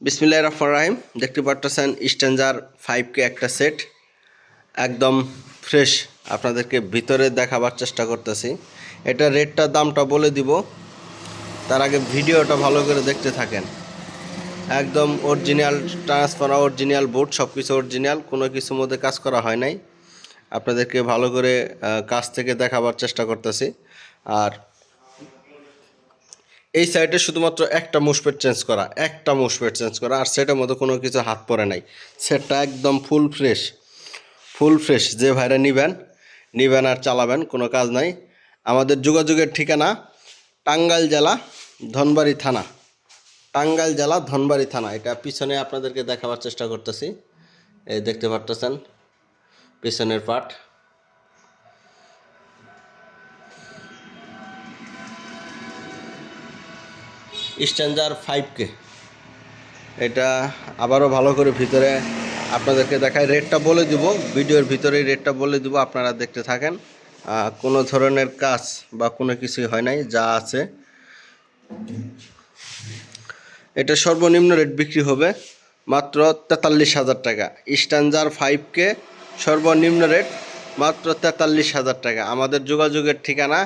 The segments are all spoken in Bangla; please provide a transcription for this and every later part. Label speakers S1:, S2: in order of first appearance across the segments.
S1: বিসমিল্লাহ রহমান রাহিম। দেখতে পারতেছেন স্ট্যান্ডার ফাইভ কে একটা সেট একদম ফ্রেশ আপনাদেরকে ভিতরে দেখাবার চেষ্টা করতেছি। এটা রেটটা দামটা বলে দিব। তার আগে ভিডিওটা ভালো করে দেখতে থাকেন। একদম অরিজিনাল ট্রান্সফার অরিজিনাল বোর্ড সব কিছু অরিজিনাল কোনো কিছুর মধ্যে কাজ করা হয় নাই। আপনাদেরকে ভালো করে কাছ থেকে দেখাবার চেষ্টা করতেছি। আর এই সাইডে শুধুমাত্র একটা মুসপেট চেঞ্জ করা, একটা মুসপেট চেঞ্জ করা, আর সেটার মধ্যে কোনো কিছু হাত পড়ে নাই। সেটটা একদম ফুল ফ্রেশ ফুল ফ্রেশ যে ভাইরা নিবেন নিবেন আর চালাবেন, কোনো কাজ নাই। আমাদের যোগাযোগের ঠিকানা টাঙ্গাইল জেলা ধনবাড়ি থানা। টাঙ্গাইল জেলা ধনবাড়ি থানা। এটা পিছনে আপনাদেরকে দেখাবার চেষ্টা করতেছি। এই দেখতে পারতেছেন? পিছনের পাট স্ট্যান্ডার ফাইভ কে এটা আবারও ভালো করে ভিতরে আপনাদেরকে দেখায়। রেটটা বলে দিব, ভিডিওর ভিতরেই রেটটা বলে দিব, আপনারা দেখতে থাকেন। কোনো ধরনের কাজ বা কোনো কিছুই হয় নাই, যা আছে। এটা সর্বনিম্ন রেট বিক্রি হবে মাত্র তেতাল্লিশ হাজার টাকা। স্ট্যান্ডার ফাইভ কে সর্বনিম্ন রেট মাত্র তেতাল্লিশ হাজার টাকা। আমাদের যোগাযোগের ঠিকানা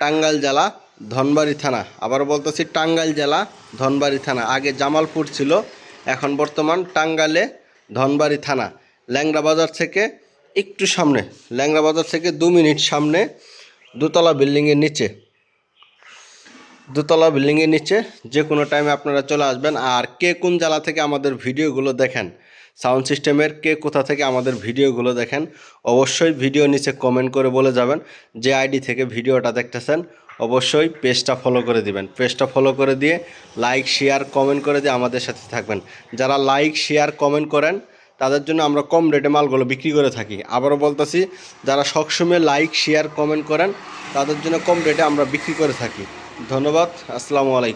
S1: টাঙ্গাইল জেলা ধনবাড়ি থানা। আবার বলতেছি টাঙ্গাইল জেলা, ধনবাড়ি থানা। আগে জামালপুর ছিল, এখন বর্তমান টাঙ্গাইলে ধনবাড়ি থানা। ল্যাংড়া বাজার থেকে একটু সামনে, ল্যাংড়া বাজার থেকে দু মিনিট সামনে, দোতলা বিল্ডিংয়ের নিচে। দোতলা বিল্ডিংয়ের নিচে, যে কোনো টাইমে আপনারা চলে আসবেন। আর কে কোন জেলা থেকে আমাদের ভিডিওগুলো দেখেন সাউন্ড সিস্টেমের কে কোথা থেকে আমাদের ভিডিওগুলো দেখেন, অবশ্যই ভিডিও নিচে কমেন্ট করে বলে যাবেন, যে আইডি থেকে ভিডিওটা দেখতেছেন, অবশ্যই পেজটা ফলো করে দিবেন। পেজটা ফলো করে দিয়ে লাইক শেয়ার কমেন্ট করে দিয়ে আমাদের সাথে থাকবেন। যারা লাইক শেয়ার কমেন্ট করেন, তাদের জন্য আমরা কম রেটে মালগুলো বিক্রি করে থাকি। আবারও বলতেছি, যারা সবসময় লাইক শেয়ার কমেন্ট করেন, তাদের জন্য কম রেটে আমরা বিক্রি করে থাকি। ধন্যবাদ, আসসালামু আলাইকুম।